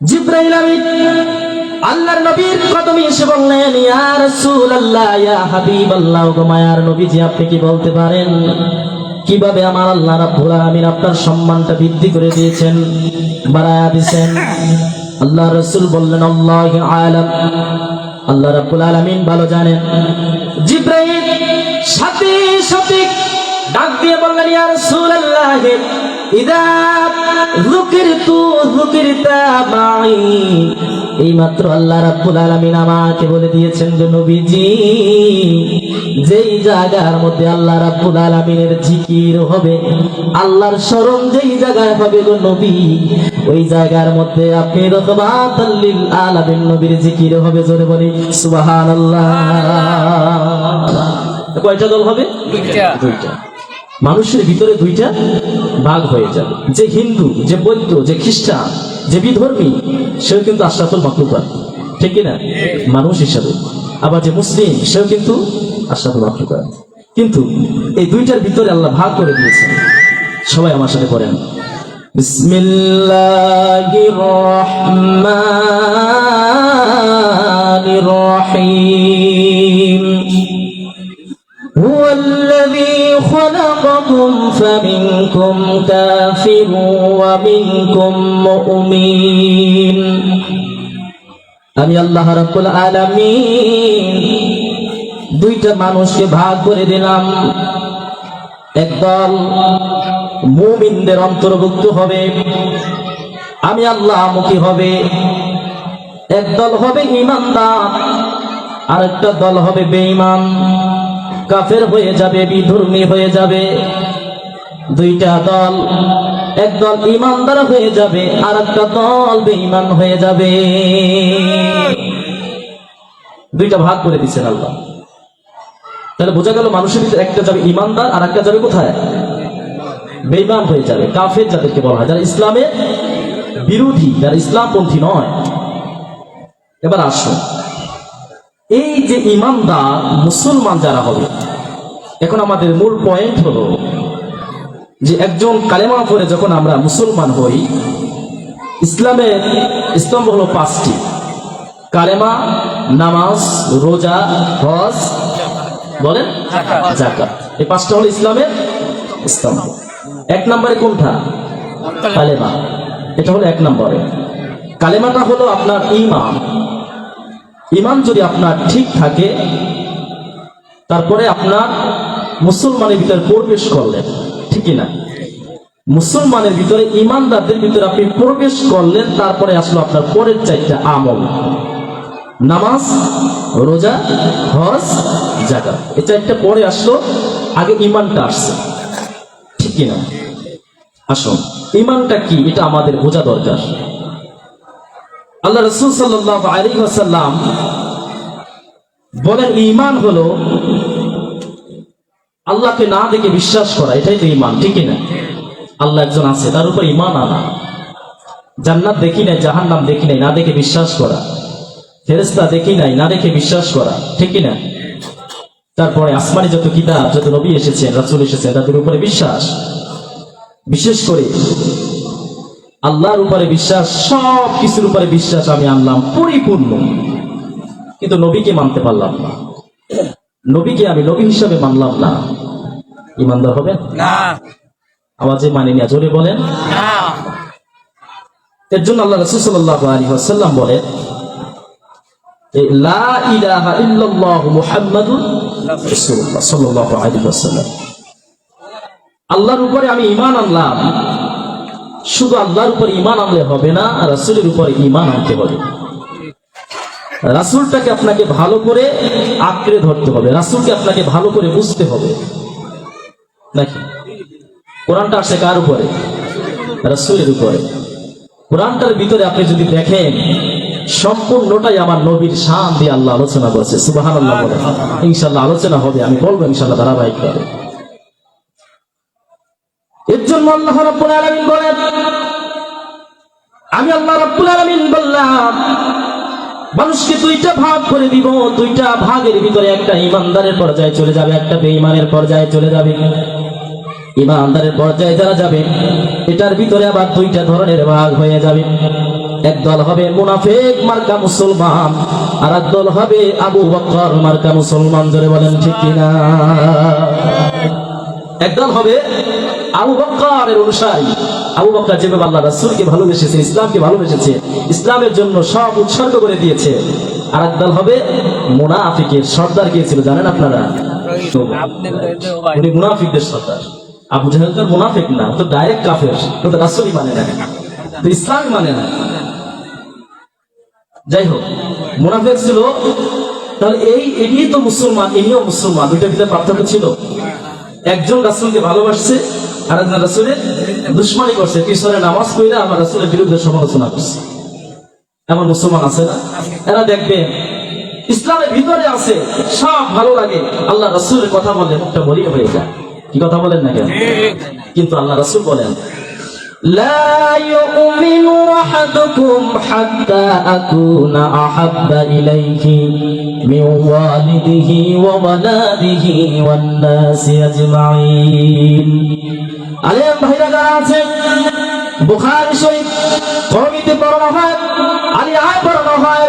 জিব্রাইল আমিন। আল্লাহর নবীর কদমে এসে বললেন, ইয়া রাসূলুল্লাহ, ইয়া হাবিবাল্লাহ গো মায়ার নবীজি, আপনি কি বলতে পারেন? কীভাবে আমার আল্লাহ রাব্বুল আলামিন আপনার সম্মানটা বৃদ্ধি করে দিয়েছেন, বাড়ায়া দিয়েছেন? আল্লাহ রাসূল বললেন, আল্লাহু আলাম। আল্লাহ রাব্বুল আলামিন ভালো জানেন। জিব্রাইল সাথে সাথে ডাক দিয়ে বললেন, ইয়া রাসূলুল্লাহ ইদা যুকিরতু যুকিরতা মাই এই মাত্র আল্লাহ রাব্বুল আলামিন আমাকে বলে দিয়েছেন যে নবীজি যেই জায়গার মধ্যে আল্লাহ রাব্বুল আলামিনের জিকির হবে আল্লাহর স্মরণ যেই জায়গায় হবে গো নবী ওই জায়গার মধ্যে আপনি রহমাতাল লিল আলামিন নবীর জিকির হবে জোরে বলি সুবহানাল্লাহ। কয়টা দল হবে? দুইটা। দুইটা। মানুষের ভিতরে দুইটা? ভাগ হয়ে যাবে। যে হিন্দু, যে বৌদ্ধ যে খ্রিস্টান, যে বিধর্মী, সেও কিন্তু আশরাফুল মাকলুকাত ঠিক কিনা? মানুষ হিসাবে। আবার যে মুসলিম, সেও কিন্তু আশরাফুল মাকলুকাত কিন্তু এই দুইটার ভিতরে আল্লাহ ভাগ করে দিয়েছেন। সবাই আমার সাথে পড়েন। বিসমিল্লাহির রহমানির রহিম। ومنكم مؤمن আমি আল্লাহ রাব্বুল আলামিন দুইটা মানুষকে ভাগ করে দিলাম একদল মুমিনদের অন্তর্ভুক্ত হবে আমি আল্লাহ মুখী হবে একদল হবে ইমানদার আর একটা দল হবে বেঈমান কাফের হয়ে যাবে বিধর্মী হয়ে যাবে দুইটা দল এক দল ইমানদার হয়ে যাবে আর একটা দল বেঈমান হয়ে যাবে। দুইটা ভাগ করে দিচ্ছেন আল্লাহ। তাহলে বোঝা গেল মানুষের ভিতরে একটা যাবে ইমানদার আর একটা যাবে কোথায়? বেঈমান হয়ে যাবে, কাফের যাদেরকে বলা হয়, যারা ইসলামের বিরোধী, যারা ইসলামপন্থী নয়। এবার আসো। এই যে ইমানদার মুসলমান যারা হবে, এখন আমাদের মূল পয়েন্ট হলো যে একজন কালেমা পরে যখন আমরা মুসলমান হই, ইসলামের স্তম্ভ হলো পাঁচটি। কালেমা, নামাজ, রোজা, হজ, বলেন জাকাত এই পাঁচটা হলো ইসলামের স্তম্ভ। এক নম্বরে কোনটা? কালেমা। এটা হলো এক নম্বরে। কালেমাটা হলো আপনার ইমান। ইমান যদি আপনার ঠিক থাকে, তারপরে আপনার মুসলমানের ভিতরে প্রবেশ করলেন। ঠিকই না মুসলমানের ভিতরে ইমানদারদের ভিতরে আপনি প্রবেশ করলেন, তারপরে আসলো আপনার পরের চারটা আমল। নামাজ, রোজা, হজ জাকাত এই চারটা পরে আসলো, আগে ইমানটা আসছে। ঠিকই না আসো, ইমানটা কি? এটা আমাদের বোঝা দরকার। আল্লাহ রসুল সাল্লাহ আলী ওয়াসাল্লাম বলেন, ইমান হলো আল্লাহকে না দেখে বিশ্বাস করা, এটাই তো ইমান ঠিকই না? আল্লাহ একজন আছে, তার উপর ইমান আনা। জান্নাত দেখি নাই জাহান নাম দেখি নাই, না দেখে বিশ্বাস করা। ফেরেস্তা দেখি নাই, না দেখে বিশ্বাস করা, ঠিকই না? তারপরে আসমানি যত কিতাব, যত নবী এসেছেন, রাসুল এসেছেন, তাদের উপরে বিশ্বাস। বিশেষ করে আল্লাহর উপরে বিশ্বাস সব কিছুর উপরে বিশ্বাস আমি আনলাম, পরিপূর্ণ। কিন্তু নবীকে মানতে পারলাম না। নবীকে আমি নবী হিসাবে মানলাম না। ইমানদার হবে না। আওয়াজে মানি না জোরে বলেন এর জন্য আল্লাহ রসুল সাল্লাহ আলী আসাল্লাম বলেন আল্লাহর উপরে আমি ঈমান আনলাম। শুধু আল্লাহর উপর ঈমান আনলে হবে না রাসূলের উপর ঈমান আনতে হবে। রাসূলটাকে আপনাকে ভালো করে আঁকড়ে ধরতে হবে, রাসূলকে আপনাকে ভালো করে বুঝতে হবে। নাকি কোরআনটা আসে কার উপরে? রাসূলের উপরে। কোরআনটার ভিতরে আপনি যদি দেখেন, সম্পূর্ণটাই আমার নবীর শান দিয়ে আল্লাহ আলোচনা করছে। সুবাহান আল্লাহ বলে ইনশাল্লাহ আলোচনা হবে, আমি বলব ইনশাল্লাহ ধারাবাহিক ভাবে এর জন্য আল্লাহ রাব্বুল আলামিন বলেন, আমি আল্লাহ রাব্বুল আলামিন বললাম মানুষকে দুইটা ভাগ করে দিব, দুইটা ভাগের ভিতরে একটা ইমানদারের পর্যায়ে চলে যাবে, একটা বেঈমানের পর্যায়ে চলে যাবে। ইমানদারের পর্যায়ে যারা যাবে, এটার ভিতরে আবার দুইটা ধরনের ভাগ হয়ে যাবে। একদল হবে মুনাফেক, মার্কা মুসলমান, আর একদল হবে আবু বকর, মার্কা মুসলমান, জোরে বলেন ঠিক কিনা? একদল হবে আবু বক্করের অনুসারী আবু বক্কর যেভাবে আল্লাহ রাসূলকে ভালোবেসেছে, ইসলামকে ভালোবেসেছে, ইসলামের জন্য সব উৎসর্গ করে দিয়েছে আর একদল হবে মুনাফিকের সর্দার কে ছিল, জানেন আপনারা? উনি মুনাফিকদের সর্দার। আবু জাহেল তো মুনাফিক না তো ডাইরেক্ট কাফের তো রাসূলই মানে না। তো ইসলামই মানে না। যাই হোক, মুনাফিক ছিল, তাহলে এই এটি তো মুসলমান ইনিও মুসলমান, দুইটার ভিতরে পার্থক্য ছিল? একজন রাসুলকে ভালোবাসছে আর একজন রাসুলের দুশ্মনী করছে পিছনে নামাজ পড়ে আমার রাসুলের বিরুদ্ধে সমালোচনা করছে। এমন মুসলমান আছে না? এরা দেখবে ইসলামের ভিতরে আছে সব ভালো লাগে আল্লাহ রাসুলের কথা বলে মুখটা মরিয়ে হয়ে যায়। কি কথা বলেন না কেন? কিন্তু আল্লাহ রাসুল বলেন لا يؤمن أحدكم حتى أكون أحب إليه من والده وولده والناس أجمعين আলিয়াম ভাইরা যারা আছেন বুখারী শরীফ কমিতে পড়ানো হয় আলিয়ায় পড়ানো হয়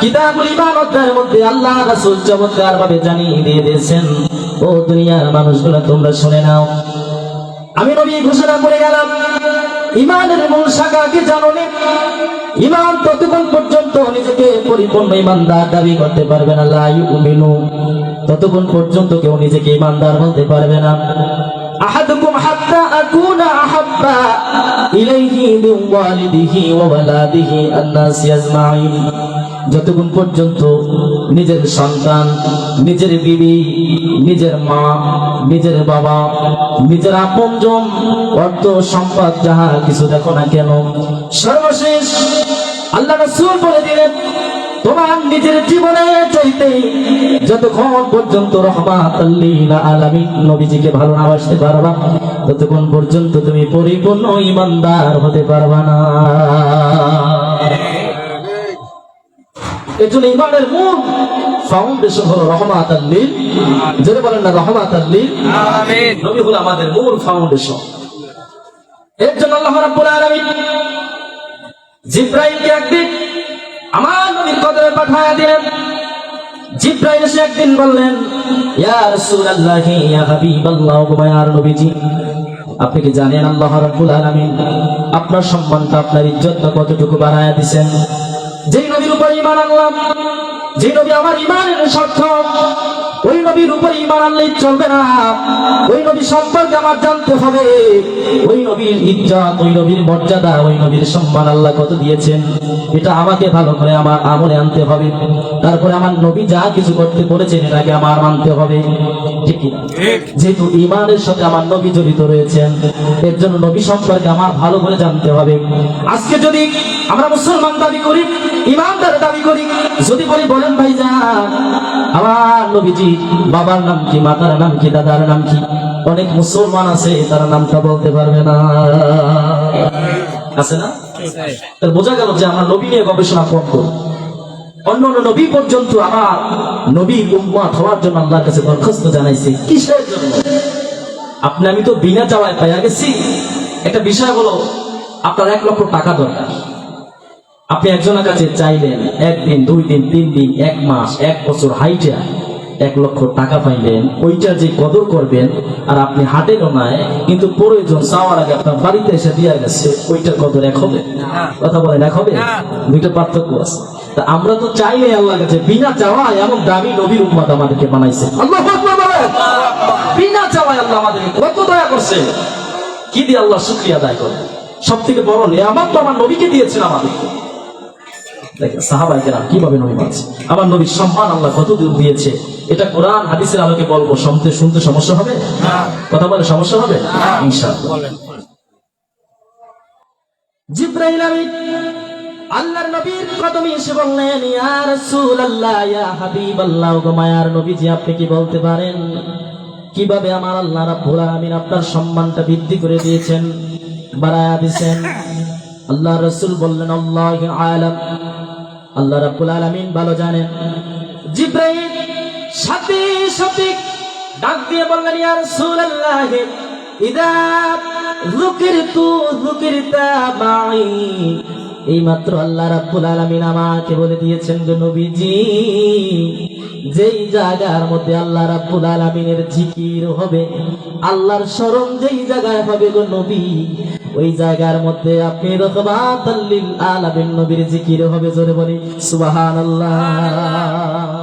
কিতাবুল ইমান অধ্যায়ের মধ্যে আল্লাহ রাসূল চমৎকার ভাবে জানিয়ে দিয়ে দিয়েছেন ও দুনিয়ার মানুষগুলো তোমরা শুনে নাও আমি নবী ঘোষণা করে গেলাম ইমানের মূল শাখাকে জাননি। ইমান ততক্ষণ পর্যন্ত নিজেকে পরিপূর্ণ ইমানদার দাবি করতে পারবে না। লা ইউমিনু। ততক্ষণ পর্যন্ত কেউ নিজেকে ইমানদার বলতে পারবে না। যতক্ষণ পর্যন্ত নিজের সন্তান, নিজের বিবি, নিজের মা, নিজের বাবা, নিজের আপনজন, অর্থ সম্পদ যাহা কিছু দেখো না কেন। সর্বশেষ আল্লাহ রাসূল বলে দিলেন, তোমার নিজের জীবনে চাইতে যতক্ষণ পর্যন্ত রহমাত আলামিন নবীজিকে ভালো না বাসতে পারবা, ততক্ষণ পর্যন্ত তুমি পরিপূর্ণ ইমানদার হতে পারবা না। এজন্য ইমানের মূল ফাউন্ডেশন হলো রহমাত আল্লিল যদি বলেন না রহমাত আল্লিল নবী হলো আমাদের মূল ফাউন্ডেশন এর জন্য আল্লাহ রাব্বুল আলামিন জিব্রাইলকে একদিন আমার নবীর কদমে পাঠায়া দিলেন। জিব্রাইল এসে একদিন বললেন ইয়া রাসূলুল্লাহ ইয়া হাবিবাল্লাহ গো মায়ার নবীজি আপনি কি জানেন আল্লাহ রাব্বুল আলামিন আপনার সম্মানটা আপনার ইজ্জতটা কতটুকু বাড়ায়া দিবেন যেই নবীর উপর ঈমান আনলাম যে নবী আমার সার্থক ওই নবীর উপর ঈমান আনলেই চলবে না। ওই নবী সম্পর্কে আমার জানতে হবে। ওই নবীর ইজ্জত ওই নবীর মর্যাদা ওই নবীর সম্মান আল্লাহ কত দিয়েছেন এটা আমাকে ভালো করে আমার আমলে আনতে হবে। তারপরে আমার নবী যা কিছু করতে বলেছেন এটাকে আমার মানতে হবে। ঠিক যেহেতু ইমানের সাথে আমার নবী জড়িত রয়েছেন এর জন্য নবী সম্পর্কে আমার ভালো করে জানতে হবে। আজকে যদি আমরা মুসলমান দাবি করি, ইমানদার দাবি করি। যদি বলি, বলেন ভাই যান আমার নবীজি, বাবার নাম কি, মাতার নাম কি, দাদার নাম কি? অনেক মুসলমান আছে, তারা নামটা বলতে পারবে না। আছে না? বোঝা গেল যে আমরা নবী নিয়ে গবেষণা কম করি। অন্য অন্য নবী পর্যন্ত আমার নবী উম্মাত হওয়ার জন্য আল্লাহর কাছে দরখাস্ত জানাইছে। কিসের জন্য? আপনি, আমি তো বিনা চাওয়ায় পাইয়া গেছি। একটা বিষয় হলো, আপনার এক লক্ষ টাকা দরকার। আপনি একজনের কাছে চাইলেন একদিন দুই দিন তিন দিন এক মাস এক বছর হাইটা এক লক্ষ টাকা পাইলেন ওইটার যে কদর করবেন আর আপনি হাটেরও নাই কিন্তু প্রয়োজন চাওয়ার আগে আপনার বাড়িতে এসে দিয়ে গেছে ওইটার কদর এক হবে? কথা বলেন এক হবে? দুইটা পার্থক্য আছে। তা আমরা তো চাইলে আল্লাহ কাছে বিনা চাওয়ায় এমন দামি নবীর উম্মত আমাদেরকে বানাইছে। আল্লাহ বিনা চাওয়ায় আল্লাহ আমাদেরকে কত দয়া করছে। কি দিয়ে আল্লাহ শুক্রিয়া আদায় করে? সব থেকে বড় নিয়ামত তো আমার নবীকে দিয়েছেন আমাদেরকে। কীভাবে আমার আল্লাহ আপনি কি বলতে পারেন? কীভাবে আমার আল্লাহ রাব্বুল আপনার সম্মানটা বৃদ্ধি করে দিয়েছেন, বাড়ায়া দিয়েছেন? আল্লাহ রাসূল বললেন, আল্লাহু আলাম। আল্লাহ রাব্বুল আলামিন ভালো জানেন। জিব্রাইল সাথে সাথে ডাক দিয়ে বললেন, ইয়া রাসূলুল্লাহ, ইদা যুকিরতু যুকিরতা মাই। এইমাত্র আল্লাহ রাব্বুল আলামিন আমাকে বলে দিয়েছেন যে, নবীজি, যেই জায়গার মধ্যে আল্লাহ রাব্বুল আলামিনের জিকির হবে, আল্লাহর স্মরণ যেই জায়গায় হবে গো নবী ওই জায়গার মধ্যে আপনি রকবাতাল্লিল আলামিন নবীর জিকির হবে জোরে বলি সুবহানাল্লাহ।